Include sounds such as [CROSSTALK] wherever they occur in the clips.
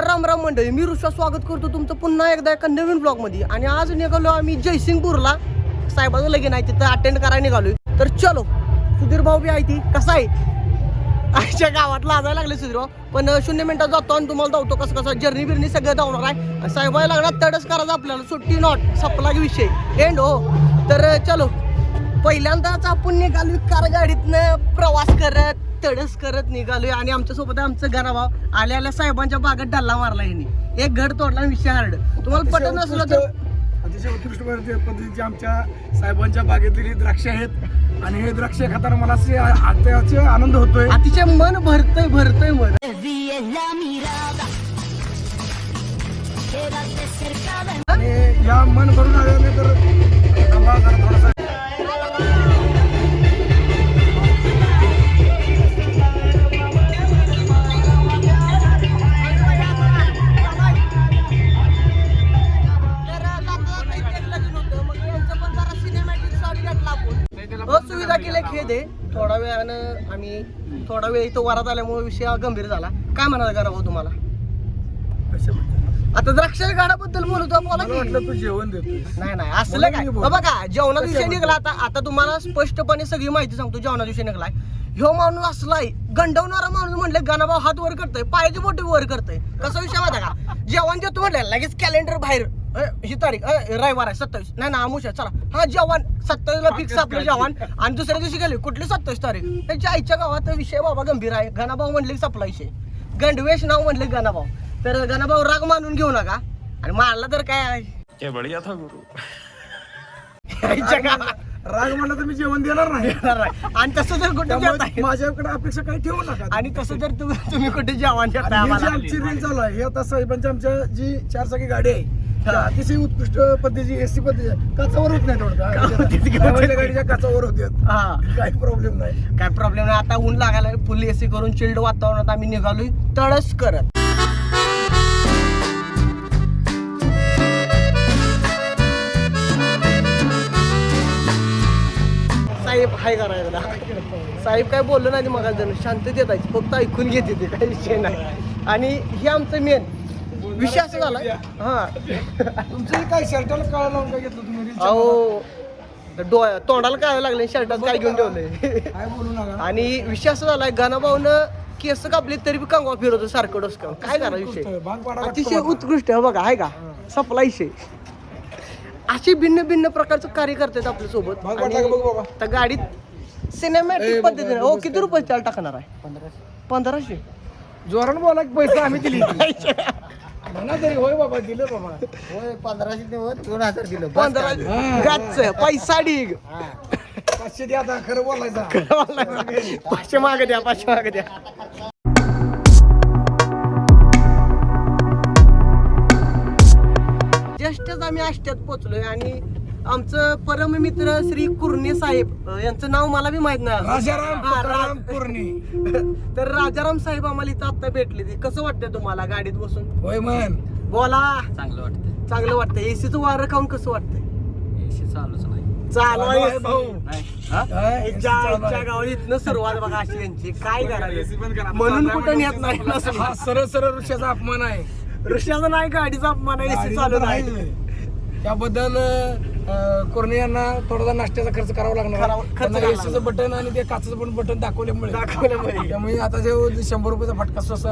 तर रामराम मंडळी मी ऋषा स्वागत करतो तुमचं पुन्हा एकदा एका नवीन ब्लॉगमध्ये आणि आज निघालो आम्ही जयसिंगपूरला. साहेबाचं लगीन आहे तिथं अटेंड करायला निघालोय. तर चलो सुधीर भाऊ बी आहे ती. कसा आहे? आईच्या गावात लाजायला लागले सुधीर भाऊ. पण शून्य मिनिटात जातो आणि तुम्हाला धावतो कसं कसं. जर्नी बिर्नी सगळं धावणार आहे. साहेबाला लागणार तडच करायचं आपल्याला. सुट्टी नॉट सपला विषय. एंड हो. तर चलो. पहिल्यांदाच आपण निघालो कार गाडीतनं प्रवास करत. तडस करत निघालोय आणि आमच्यासोबत आमचं गणाभाव आल्या आल्या साहेबांच्या बागेत डल्ला मारला यांनी एक घड तोडला आणि विषय हार्ड. तुम्हाला पटत नसलं तर अतिशय उत्कृष्ट पद्धती- पद्धतीची आमच्या साहेबांच्या बागेतील द्राक्ष आहेत. आणि हे द्राक्ष खाताना मला असे आनंद होतोय. अतिशय मन भरतय भरतय मन. या मन भरून आल्याने तर थांबा जरा थोडासा आहे थोडा वेळानं आम्ही थोडा वेळ इथं वरात आल्यामुळे विषय हा गंभीर झाला. काय म्हणाला करा भाऊ तुम्हाला? आता द्राक्ष गाडाबद्दल बोला मला. वाटलं तू जेवण देतोय नाही नाही असलं बोला काय? बोल. बाबा का जेवणा दिवशी? निघला आता. आता तुम्हाला स्पष्टपणे सगळी माहिती सांगतो जेवणा दिवशी निघलाय. ह्यो माणूस असलाय गंडवणारा माणूस म्हणले गाणाभाव हात वर करतोय पायाची बोटी वर करतोय. कसा विषय माहिती आहे का? जेवण देतो म्हणलं लगेच कॅलेंडर बाहेर. ही तारीख अ, रविवार आहे सत्तावीस. नाही ना आमुषा चला. हा जेवण सत्तावीस ला फिक्स आपलं जेवण. आणि दुसऱ्या दिवशी गेले कुठली सत्तावीस तारीख? त्यांच्या आईच्या गावात विषय बाबा गंभीर आहे. गणाभाऊ म्हणले की सपला विषय गंडवेश नाव म्हणले गणाभाऊ तर गणाभाऊ राग मानून घेऊ नका. आणि मारला तर काय आहे? बढ़िया था गुरु. राग म्हणलं तर मी जेवण देणार नाही. [LAUGHS] आणि तसं जर कुठे माझ्याकडे अपेक्षा काही ठेवू नका आणि तसं जर तुम्ही कुठे जेवण ही आमची रील चालू आहे ही आता साहेबांच्या आमच्या जी चारचाकी गाडी आहे अतिशय उत्कृष्ट पद्धतीची एसी पद्धती आहे. काचावर होत नाही थोडं गाडीच्या काचावर होते. हा. काही प्रॉब्लेम नाही. काय प्रॉब्लेम नाही. आता ऊन लागायला फुल एसी करून चिल्ड वातावरणात आम्ही निघालोय. तळस करत. साहेब हाय करायला साहेब काय बोललो नाही मग शांततेत आहे फक्त ऐकून घेते ते. काही विषय नाही. आणि हे आमचं मेन विषय असं झाला? हा. तुमचं काय शर्टाला काळा लावून काय घेतलं तुम्ही अहो डोळ्या तोंडाला काय लागले शर्टात काय घेऊन? काय बोलू नका. आणि विषय असं झालाय गाणाभाऊनं केस कापले तरी बी कंगवा फिरवतो सारखं डोसकं. काय करा विषय? भांग पाडा अतिशय उत्कृष्ट आहे बघा आहे का? सपला विषय. असे भिन्न भिन्न प्रकारचं कार्य करतात आपल्यासोबत. भाग वाटला का बघ बाबा. त्या गाडीत सिनेमॅटिक पद्धतीने. हो किती रुपये त्याला टाकणार आहे? पंधराशे. जोरानं बोला की पैसे आम्ही दिली [LAUGHS] म्हणा तरी होय बाबा दिलं बाबा. पंधरा गाच पैसा पाचशे द्या आता खरं बोलायचं. पाचशे मागे द्या पाचशे मागे द्या. जस्टच आम्ही आष्ट्यात पोहोचलोय आणि आमचं परम मित्र श्री कुर्णे साहेब अं, यांचं नाव मला बी माहीत नाही. राजाराम हा, तुकाराम राज- पूर्णी [LAUGHS] तर राजाराम साहेब आम्हाला इथं आता भेटले ते. कसं वाटतंय तुम्हाला गाडीत बसून? होय मन. बोला. चांगलं वाटतं चांगलं वाटतंय. एसीचं वारं खाऊन कसं वाटतंय? एसी चालूच नाही. चालू आहे. भाऊ. नाही. हा? काय? गावात इथनं सुरुवात बघा अशी यांची काय करायचं? म्हणून कुठं नेत नाही. हा सरळ सरळ ऋषाचा अपमान आहे. ऋषाचा नाही गाडीचा अपमान आहे. एसी गाडीचं चालू नाही. त्याबद्दल अं, कोरणे यांना थोडासा नाश्त्याचा खर्च करावा लागणार. एसीचं बटन आणि ते काचाचं पण बटन दाखवल्यामुळे. दाखवल्यामुळे. त्यामुळे आता जे शंभर रुपयाचा फटका स्वस्त.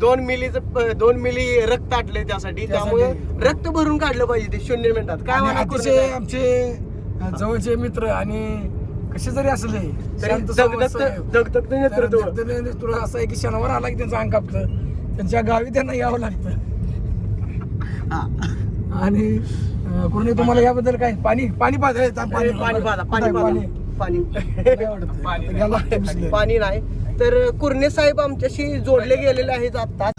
दोन मिलीचं दोन मिली रक्त आटले त्यासाठी. त्यामुळे रक्त भरून काढलं पाहिजे ते शून्य मिनिटात. काय अतिशय आमचे जवळचे मित्र आणि कसे जरी असले तुला असं आहे की शनिवार आला की त्यांचं अंग कापतं. त्यांच्या गावी त्यांना यावं लागतं. आणि कोणी तुम्हाला याबद्दल काय? पाणी पाणी पाहिजे पाणी पाणी पाजा पाणी पाणी. पाणी. [LAUGHS] पाणी नाही. तर कुर्णे साहेब आमच्याशी जोडले गेलेले आहेत आता.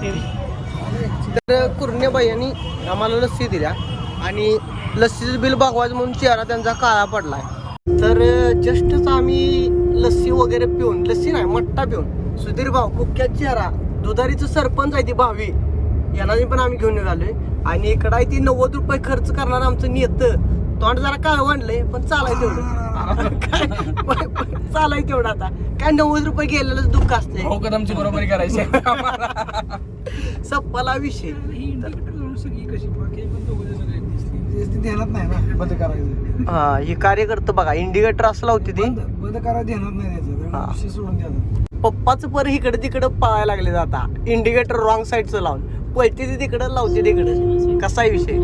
तर कुर्णेबाई यांनी आम्हाला लस्सी दिल्या आणि लस्सीचं बिल भागवायचं म्हणून चेहरा त्यांचा काळा पडलाय. तर जस्टच आम्ही लस्सी वगैरे पिऊन लस्सी नाही मट्टा पिऊन सुधीर भाऊ कुख्यात चेहरा दुधारीचं सरपंच आहे ती भावी यांना पण आम्ही घेऊन निघालोय. आणि इकडं आहे ती नव्वद रुपये खर्च करणार आमचं नेतं. तोंड जरा काळ वाढलंय पण चालाय तेवढं. काय? चालाय तेवढं आता. काय नव्वद रुपये गेलेलं दुःख असते भाऊ कदमची बरोबरी करायची. सप्पाला विषय. हा हे कार्यकर्ते बघा इंडिकेटर असं लावते ती. बंद करायला हा. पप्पाचं पर इकडे तिकडे पळायला लागले जाता इंडिकेटर रॉंग साईडचं लावून. पळते ते तिकडं लावते तिकडं. कसा आहे विषय.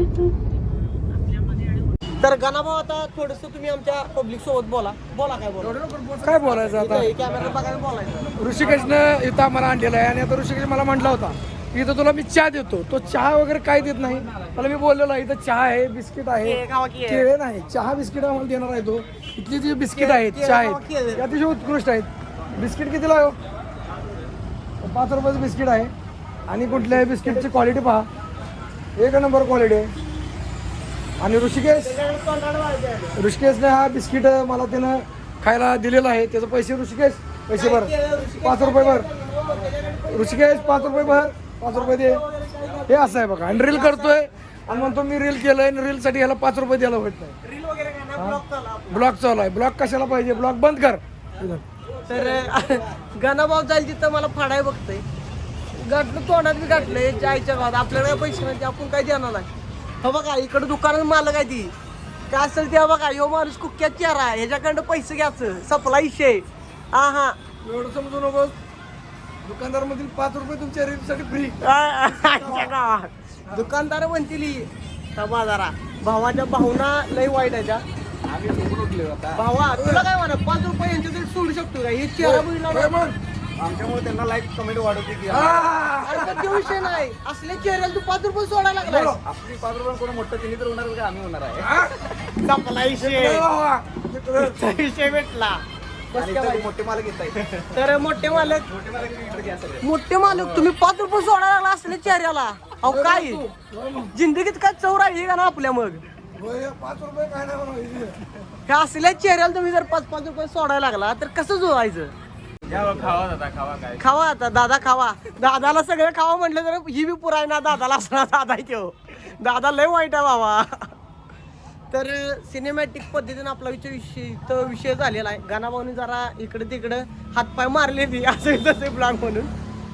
तर गणाभाऊ आता थोडस तुम्ही आमच्या पब्लिक सोबत बोला. बोला काय बोला. काय बोलायचं आता? कॅमेरा बघायला बोलायचं. ऋषिकेशनं इथं आम्हाला आणलेला आहे आणि आता ऋषिकेश मला म्हटला होता इथं तुला मी चहा देतो. तो चहा वगैरे काय देत नाही. मला मी बोललेलो आहे इथं चहा आहे बिस्किट आहे केळं नाही. चहा बिस्किट आम्हाला देणार आहे तो. इथली जी बिस्किट आहेत चहा आहेत अतिशय उत्कृष्ट आहेत. बिस्किट कितीला आहे हो? पाच रुपयाचं बिस्किट आहे. आणि कुठल्याही बिस्किटची क्वालिटी पहा. एक नंबर क्वालिटी आहे आणि ऋषिकेश? ऋषिकेशने हा बिस्किट मला त्यानं खायला दिलेला आहे. त्याचे पैसे ऋषिकेश? पैसे भर. पाच रुपये भर. ऋषिकेश पाच रुपये भर. पाच रुपये दे. हे असं आहे बघा. आणि रील करतोय. आणि म्हणतो मी रील केलंय आणि रीलसाठी ह्याला पाच रुपये द्यायला होत नाही ब्लॉक चालू आहे. ब्लॉक कशाला पाहिजे? ब्लॉक बंद कर. तर [LAUGHS] गणाभाव जाईल तिथं मला फाडाय बघतोय. गाठलं तोंडात बी गाठलंय आईच्या गावात. आपल्याला काय पैसे नाही आपण काय देणार नाही. हो बघा इकडे दुकानात मालक आहे ती. काय असेल ते बघा यो माणूस कुक्यात चेहरा आहे. ह्याच्याकडं पैसे घ्यायचं. सपला इशे हा हा. एवढं समजू नको दुकानदार मधील पाच रुपये तुमच्या रील साठी फ्री दुकानदार म्हणतील बाजारा भावाच्या भावना लय वाईट आहे त्या भावा तुला काय म्हणा पाच रुपये यांच्यासाठी सोडू शकतो का? हे चेहरा बघितला? आमच्यामुळे त्यांना लाईक कमेंट वाढवते की अरे तो विषय नाही. असल्या चेहऱ्याला तू पाच रुपये सोडायला लागला आपली पाच रुपये कोण मोठं त्यांनी तर होणार का? आम्ही होणार आहे. संपला विषय. विषय भेटला. मोठे मालक येत तर मोठे मालक मोठे मालक तुम्ही पाच रुपये सोडायला लागला असल्या चेहऱ्याला. अहो काय? जिंदगीत काय चौ राहिली का ना आपल्या मग? पाच रुपये काय नाही म्हणा हे असल्या चेहऱ्याला तुम्ही जर पाच पाच रुपये सोडायला लागला तर कसं जोडायचं? खावा दादा खावा काय. खावा आता दादा खावा. दादाला सगळं खावा म्हटलं तर ही बी पुराय ना दादाला असणार दादा तो दादा लय वाईट आहे बाबा. तर सिनेमॅटिक पद्धतीने आपला विषय विषय तो विषय झालेला आहे. गाणाभाऊनी जरा इकडे तिकडं हातपाय मारले ती असं तसे ब्लॉग म्हणून.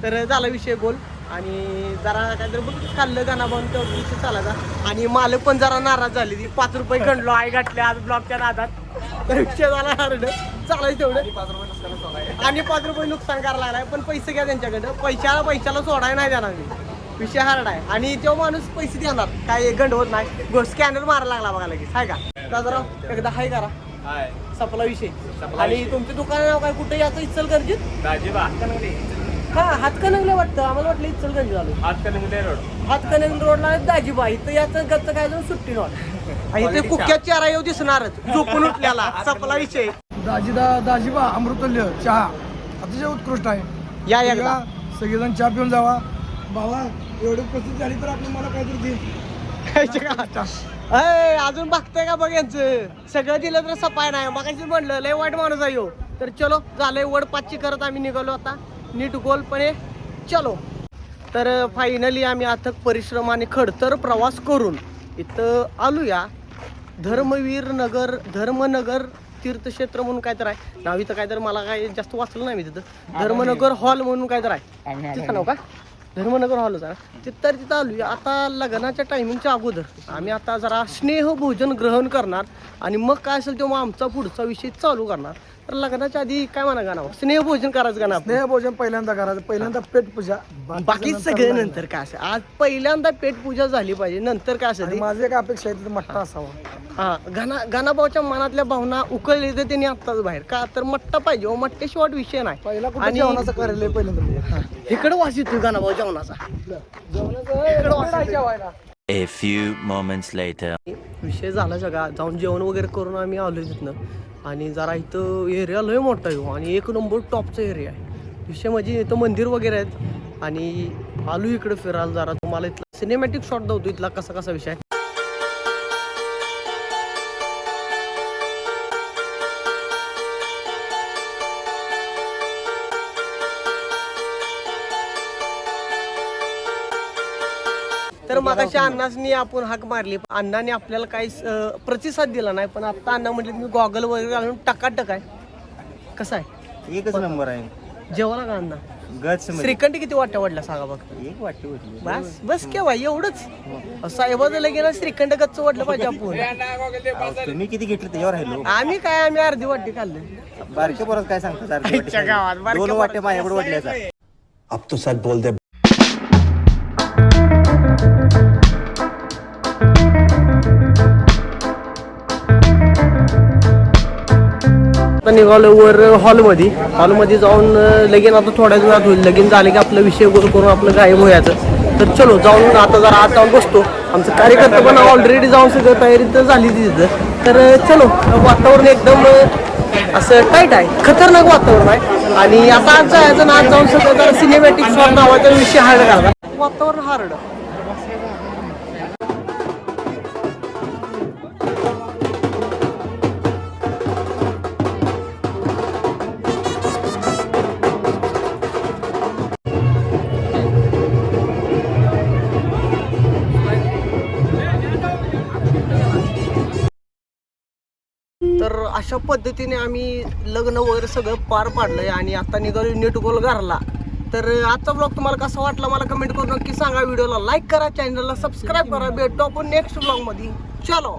तर झाला विषय बोल. आणि जरा काहीतरी बघ खाल्लं गाणाभाऊन तो विषय चालायचा आणि मालक पण जरा नाराज झाली ती. पाच रुपये खंडलो आई घातले आज ब्लॉगच्या नादात तर विषय झाला हार्ड. चालायचं तेवढं. पाच रुपये आणि पाच रुपये नुकसान करायला लागलाय पण पैसे घ्या त्यांच्याकडं. पैशाला पैशाला सोडाय नाही देणार मी. विषय हार्ड आहे. आणि तो माणूस पैसे देणार काय गंड होत नाही. स्कॅनर मारायला लागला बघा लगेच. हाय का? दादाराव एकदा हाय करा. सपला विषय. आणि. तुमचं दुकान नाव काय? कुठे याचं? इचल गरजेत हा हातकणंगले वाटतं. आम्हाला वाटलं इचल गंज झालं रोड. हातकणंगले रोडला दाजीबा. इथं याचं गच्चं काय जाऊन सुट्टी नॉट आणि इथे कुक्यात चारा येऊ दिसणारच. झोपून उठल्याला [LAUGHS] सपला विषय. दाजीदा दाजीबा अमृतुल्य चहा. अतिशय उत्कृष्ट आहे. या एकदा. सगळेजण चहा पिऊन जावा. भावा एवढी प्रसिद्ध झाली तर आपण मला काहीतरी दे. [LAUGHS] अजून बघताय का बघ यांचं? सगळं दिलं तर सपाय नाही. मगाशीच म्हणलं लय वाईट माणूस आहे. तर चलो झालंय वड पाचची करत आम्ही निघालो आता. नीट गोलपणे. चलो. तर फायनली आम्ही अथक परिश्रम आणि खडतर प्रवास करून इथं आलूया. धर्मवीर नगर धर्मनगर तीर्थक्षेत्र म्हणून काय तर आहे. नाव इथं काय तर मला काय जास्त वाचलं नाही मी तिथं. धर्मनगर हॉल म्हणून काय तर आहे तिथं नाव का? धर्मनगर हॉल होता तिथं तर तिथं आलो आता लग्नाच्या टायमिंगच्या अगोदर. आम्ही आता जरा स्नेह भोजन ग्रहण करणार. आणि मग काय असेल तेव्हा आमचा पुढचा विषय चालू करणार. तर लग्नाच्या आधी काय म्हणा गाणं? स्नेह भोजन करायचं गाणं आपण. स्नेह भोजन पहिल्यांदा करायचं पहिल्यांदा पेट पूजा बाकी सगळं नंतर काय असेल? आज पहिल्यांदा पेट पूजा झाली पाहिजे नंतर काय असेल? ते. माझी एक अपेक्षा आहे तिथं मठ्ठा असावा. हा गाणा गाणाभाऊच्या मनातल्या भावना उकळले तर त्यांनी आत्ताच बाहेर. का तर मट्टा पाहिजे हो मट्ट्याशिवाय विषय नाही. पहिला कुठे आणि- जेवणाचं कार्यालय पहिल्यांदा इकडं वास येतोय जेवणाचा. A few moments later. विषय झाला सगळा. जाऊन जेवण वगैरे करून आम्ही आलो तिथनं. आणि जरा इथं एरिया लय मोठा आहे हो. आणि एक नंबर टॉपचा एरिया आहे. विषय म्हणजे इथं मंदिर वगैरे आहेत. आणि आलो इकडे फिरायला जरा. तुम्हाला इथला सिनेमॅटिक शॉट दावतो इथला कसा कसा विषय मगाशी अण्णासनी आपण हाक मारली अण्णाने आपल्याला काही प्रतिसाद दिला नाही. पण आता अण्णा म्हटले मी गॉगल वगैरे घालून टकाटक आहे. कसं आहे? एकच नंबर आहे. जेवला का अण्णा? गच श्रीखंड किती वाट्या वाटला सांगा बघ. एक होती बस बस केव्हा एवढंच. साहेबाचं लगेच श्रीखंड गच्च वाटलं पाहिजे आपण. तुम्ही किती घेतलं त्याच्यावर राहिलो आम्ही काय आम्ही अर्धी वाटी खाल्ली. बारक्या पोरात काय सांगता गावात, दोन वाटे माझ्याकडे वाटल्याचा अब तो सच बोल दे आता निघालो वर हॉलमध्ये हॉलमध्ये जाऊन लगेच आता थोड्याच वेळात होईल. लगेच झाले की आपला विषय गोल करून आपलं गायब व्हायचं तर चलो जाऊन आता जरा आत जाऊन बसतो. आमचं कार्यकर्ता पण ऑलरेडी जाऊन सगळं तयारी तर झाली तिथं. तर चलो वातावरण एकदम असं टाईट आहे. खतरनाक वातावरण आहे. आणि आता आज जायचं ना आज जाऊन सगळं जरा सिनेमॅटिक शॉट नावाचा विषय हार्ड करा वातावरण हार्ड अशा पद्धतीने आम्ही लग्न वगैरे सगळं पार पाडलंय आणि आता निघालो नीट गोल घरला तर आजचा ब्लॉग तुम्हाला कसा वाटला मला कमेंट करून नक्की सांगा. व्हिडिओला लाईक करा चॅनलला सबस्क्राईब करा. भेटतो आपण नेक्स्ट ब्लॉगमध्ये चलो!